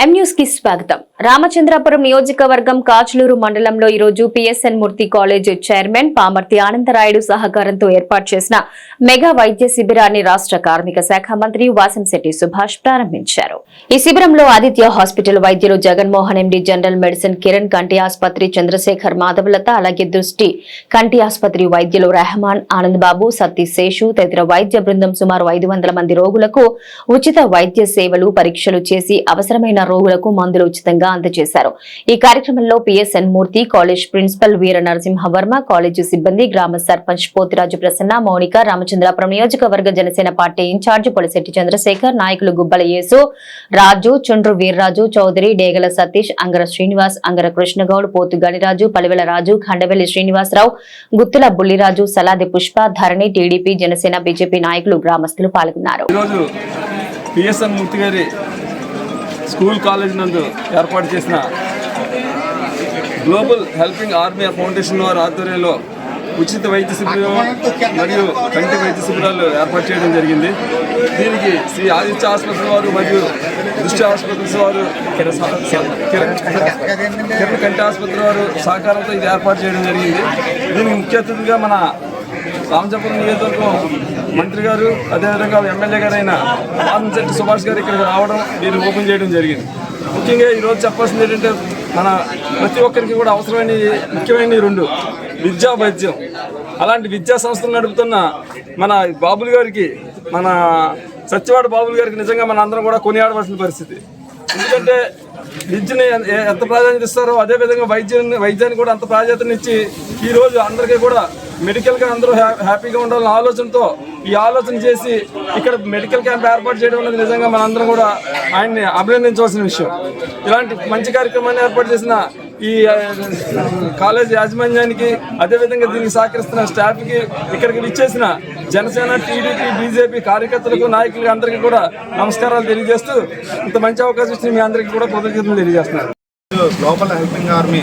కి స్వాగతం. రామచంద్రాపురం నియోజకవర్గం కాచులూరు మండలంలో ఈ రోజు PSN Murthy college chairman Pamarthi Anandarayudu సహకారంతో ఏర్పాటు చేసిన మెగా వైద్య శిబిరాన్ని రాష్ట్ర కార్మిక శాఖ మంత్రి వాసంశెట్టి సుభాష్ ప్రారంభించారు. ఈ శిబిరంలో ఆదిత్య హాస్పిటల్ వైద్యులు Jaganmohan MD general medicine Kiran కంటి ఆసుపత్రి చంద్రశేఖర్ మాధవలత అలాగే దృష్టి కంటి ఆసుపత్రి వైద్యులు రెహమాన్ ఆనంద్ బాబు సతీ శేషు తదితర వైద్య బృందం సుమారు ఐదు మంది రోగులకు ఉచిత వైద్య సేవలు పరీక్షలు చేసి అవసరమైన రోగులకు మందులు ఉచితంగా అందజేశారు. ఈ కార్యక్రమంలో PSN Murthy college principal Veera Narasimhavarma college సిబ్బంది గ్రామ సర్పంచ్ పోతిరాజు ప్రసన్న మౌనిక రామచంద్రాపురం నియోజకవర్గ జనసేన పార్టీ ఇన్ఛార్జ్ పొలిశెట్టి చంద్రశేఖర్ నాయకులు గుబ్బల యేసు రాజు చుండ్రు వీర్రాజు చౌదరి డేగల సతీష్ అంగర శ్రీనివాస్ అంగర కృష్ణగౌడ్ పోతు గణిరాజు పలివెల రాజు ఖండవెల్లి శ్రీనివాసరావు గుత్తుల బుల్లిరాజు సలాది పుష్ప ధరణి టీడీపీ జనసేన బీజేపీ నాయకులు గ్రామస్తులు పాల్గొన్నారు. స్కూల్ కాలేజ్ నందు ఏర్పాటు చేసిన గ్లోబల్ హెల్పింగ్ ఆర్మీ ఫౌండేషన్ వారి ఆధ్వర్యంలో ఉచిత వైద్య శిబిరం మరియు కంటి వైద్య శిబిరాలు ఏర్పాటు చేయడం జరిగింది. దీనికి శ్రీ ఆదిత్య ఆసుపత్రి వారు మరియు దృష్టి ఆసుపత్రి వారు కిరణ్ కంటి ఆసుపత్రి వారు సహకారంతో ఇది ఏర్పాటు చేయడం జరిగింది. దీనికి ముఖ్య అతిథిగా మన రామచంద్రపురం నియోజకవర్గం మంత్రి గారు అదేవిధంగా ఎమ్మెల్యే గారు అయిన సుభాష్ గారు ఇక్కడికి రావడం దీన్ని ఓపెన్ చేయడం జరిగింది. ముఖ్యంగా ఈరోజు చెప్పాల్సింది ఏంటంటే మన ప్రతి ఒక్కరికి కూడా అవసరమైన ముఖ్యమైన రెండు విద్యా వైద్యం. అలాంటి విద్యా సంస్థలు నడుపుతున్న మన బాబులు గారికి మన సత్యవాడ బాబులు గారికి నిజంగా మన అందరం కూడా కొనియాడవలసిన పరిస్థితి. ఎందుకంటే విద్యని ఎంత ప్రాధాన్యత ఇస్తారో అదే విధంగా వైద్యాన్ని వైద్యాన్ని కూడా అంత ప్రాధాన్యతనిచ్చి ఇచ్చి ఈ రోజు అందరికీ కూడా మెడికల్గా అందరూ హ్యాపీగా ఉండాలన్న ఆలోచనతో ఈ ఆలోచన చేసి ఇక్కడ మెడికల్ క్యాంప్ ఏర్పాటు చేయడం అనేది నిజంగా మనందరం కూడా ఆయన్ని అభినందించవలసిన విషయం. ఇలాంటి మంచి కార్యక్రమాన్ని ఏర్పాటు చేసిన ఈ కాలేజ్ యాజమాన్యానికి అదేవిధంగా దీనికి సహకరిస్తున్న స్టాఫ్కి ఇక్కడికి విచ్చేసిన జనసేన టీడీపీ బీజేపీ కార్యకర్తలకు నాయకులకు అందరికీ కూడా నమస్కారాలు తెలియజేస్తూ ఇంత మంచి అవకాశం ఇచ్చిన మీ అందరికీ కూడా కృతజ్ఞతలు తెలియజేస్తున్నారు గ్లోబల్ హెల్పింగ్ ఆర్మీ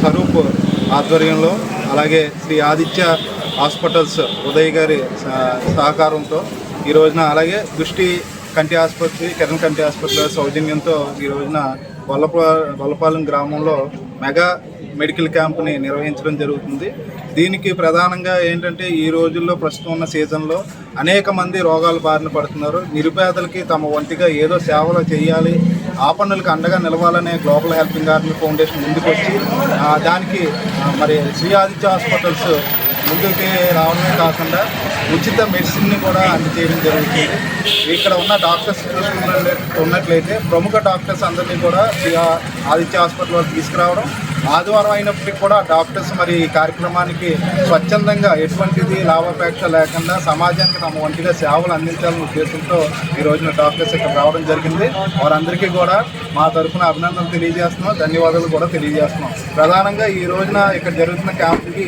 స్వరూప్ ఆధ్వర్యంలో అలాగే శ్రీ ఆదిత్య హాస్పిటల్స్ ఉదయ్ గారి సహకారంతో ఈ రోజున అలాగే దృష్టి కంటి ఆసుపత్రి కిరణ్ కంటి ఆసుపత్రి సౌజన్యంతో ఈ రోజున గొల్లప గొల్లపాలెం గ్రామంలో మెగా మెడికల్ క్యాంప్ని నిర్వహించడం జరుగుతుంది. దీనికి ప్రధానంగా ఏంటంటే ఈ రోజుల్లో ప్రస్తుతం ఉన్న సీజన్లో అనేక మంది రోగాల బారిన పడుతున్నారు. నిరుపేదలకి తమ వంటిగా ఏదో సేవలు చేయాలి ఆపన్నులకు అండగా నిలవాలనే గ్లోబల్ హెల్పింగ్ ఆర్మీ ఫౌండేషన్ ముందుకొచ్చి దానికి మరి శ్రీ ఆదిత్య హాస్పిటల్స్ ముందుకి రావడమే కాకుండా ఉచిత మెడిసిన్ని కూడా అందజేయడం జరుగుతుంది. ఇక్కడ ఉన్న డాక్టర్స్ ఉన్నట్లయితే ప్రముఖ డాక్టర్స్ అందరినీ కూడా ఆదిత్య హాస్పిటల్ వరకు తీసుకురావడం. ఆదివారం అయినప్పటికీ కూడా డాక్టర్స్ మరి ఈ కార్యక్రమానికి స్వచ్ఛందంగా ఎటువంటిది లాభాపేక్ష లేకుండా సమాజానికి తమ వంటిగా సేవలు అందించాలనే ఉద్దేశంతో ఈ రోజున డాక్టర్స్ ఇక్కడ రావడం జరిగింది. వారందరికీ కూడా మా తరఫున అభినందనలు తెలియజేస్తున్నాం. ధన్యవాదాలు కూడా తెలియజేస్తున్నాం. ప్రధానంగా ఈ రోజున ఇక్కడ జరుగుతున్న క్యాంపుకి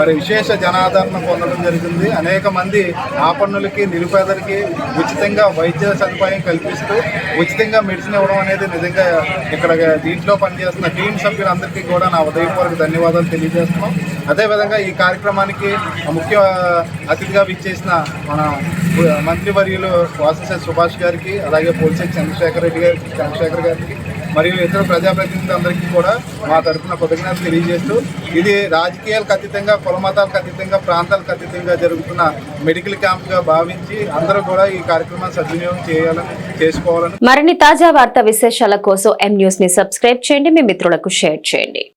మరి విశేష జనాదరణ పొందడం జరిగింది. అనేక మంది మంది ఆపన్నులకి నిరుపేదలకి ఉచితంగా వైద్య సదుపాయం కల్పిస్తూ ఉచితంగా మెడిసిన్ ఇవ్వడం అనేది నిజంగా ఇక్కడ దీంట్లో పనిచేస్తున్న టీం సభ్యులందరికీ కూడా నా ఉదయపూర్వక ధన్యవాదాలు తెలియజేస్తున్నాం. అదేవిధంగా ఈ కార్యక్రమానికి ముఖ్య అతిథిగా విచ్చేసిన మన మంత్రివర్యులు వాసశేష్ సుభాష్ గారికి అలాగే పోలిశెట్టి చంద్రశేఖర్ రెడ్డి గారికి చంద్రశేఖర్ గారికి మరియు ఇతర ప్రజాప్రతినిధులందరికీ కూడా మా తరఫున కృతజ్ఞతలు తెలియజేస్తూ ఇది రాజకీయాలకు అతీతంగా కుల మతాలకు అతీతంగా ప్రాంతాలకు అతీతంగా జరుగుతున్న మెడికల్ క్యాంప్గా భావించి అందరూ కూడా ఈ కార్యక్రమాన్ని సద్వినియోగం చేయాలని చేసుకోవాలని మరిన్ని తాజా వార్తా విశేషాల కోసం ఎం న్యూస్ని సబ్స్క్రైబ్ చేయండి. మీ మిత్రులకు షేర్ చేయండి.